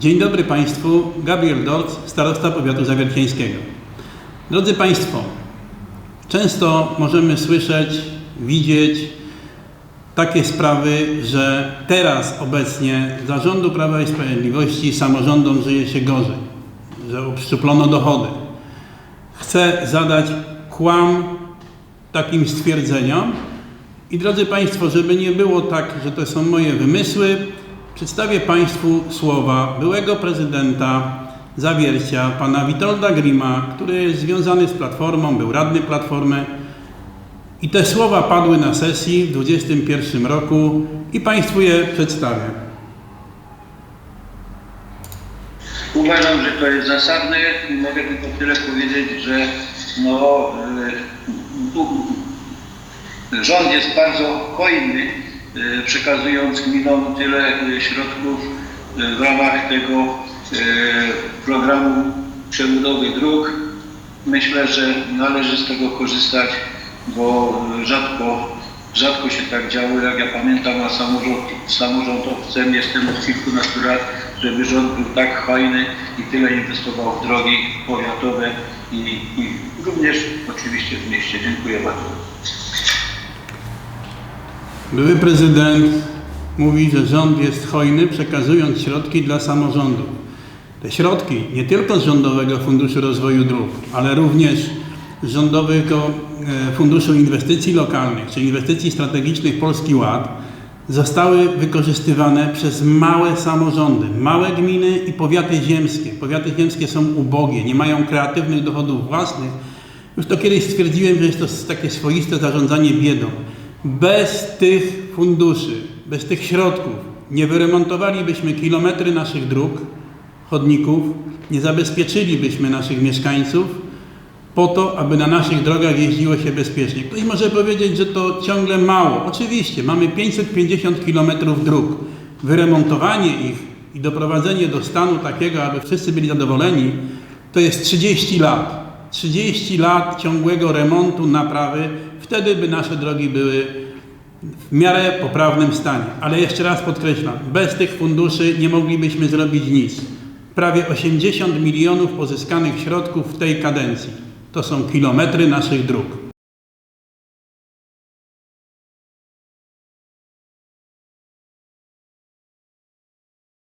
Dzień dobry Państwu, Gabriel Dorc, starosta powiatu zawiercieńskiego. Drodzy Państwo, często możemy słyszeć, widzieć takie sprawy, że teraz obecnie zarządu Prawa i Sprawiedliwości samorządom żyje się gorzej, że uszczuplono dochody. Chcę zadać kłam takim stwierdzeniom i drodzy Państwo, żeby nie było tak, że to są moje wymysły, przedstawię Państwu słowa byłego prezydenta Zawiercia, pana Witolda Grima, który jest związany z Platformą, był radny Platformy. I te słowa padły na sesji w 2021 roku i Państwu je przedstawię. Uważam, że to jest zasadne i mogę tylko tyle powiedzieć, że no, tu, rząd jest bardzo hojny, przekazując gminom tyle y, środków y, w ramach tego programu przebudowy dróg. Myślę, że należy z tego korzystać, bo rzadko, rzadko się tak działo. Jak ja pamiętam, a samorząd, samorządowcem jestem od kilkunastu lat, żeby rząd był tak hojny i tyle inwestował w drogi powiatowe i, i również oczywiście w mieście. Dziękuję bardzo. Były prezydent mówi, że rząd jest hojny, przekazując środki dla samorządów. Te środki nie tylko z Rządowego Funduszu Rozwoju Dróg, ale również z Rządowego e, Funduszu Inwestycji Lokalnych czy Inwestycji Strategicznych Polski Ład zostały wykorzystywane przez małe samorządy, małe gminy i powiaty ziemskie. Powiaty ziemskie są ubogie, nie mają kreatywnych dochodów własnych. Już to kiedyś stwierdziłem, że jest to takie swoiste zarządzanie biedą. Bez tych funduszy, bez tych środków nie wyremontowalibyśmy kilometry naszych dróg, chodników, nie zabezpieczylibyśmy naszych mieszkańców po to, aby na naszych drogach jeździło się bezpiecznie. Ktoś może powiedzieć, że to ciągle mało. Oczywiście, mamy 550 km dróg. Wyremontowanie ich i doprowadzenie do stanu takiego, aby wszyscy byli zadowoleni, to jest 30 lat. 30 lat ciągłego remontu, naprawy, wtedy by nasze drogi były w miarę poprawnym stanie. Ale jeszcze raz podkreślam, bez tych funduszy nie moglibyśmy zrobić nic. Prawie 80 milionów pozyskanych środków w tej kadencji. To są kilometry naszych dróg.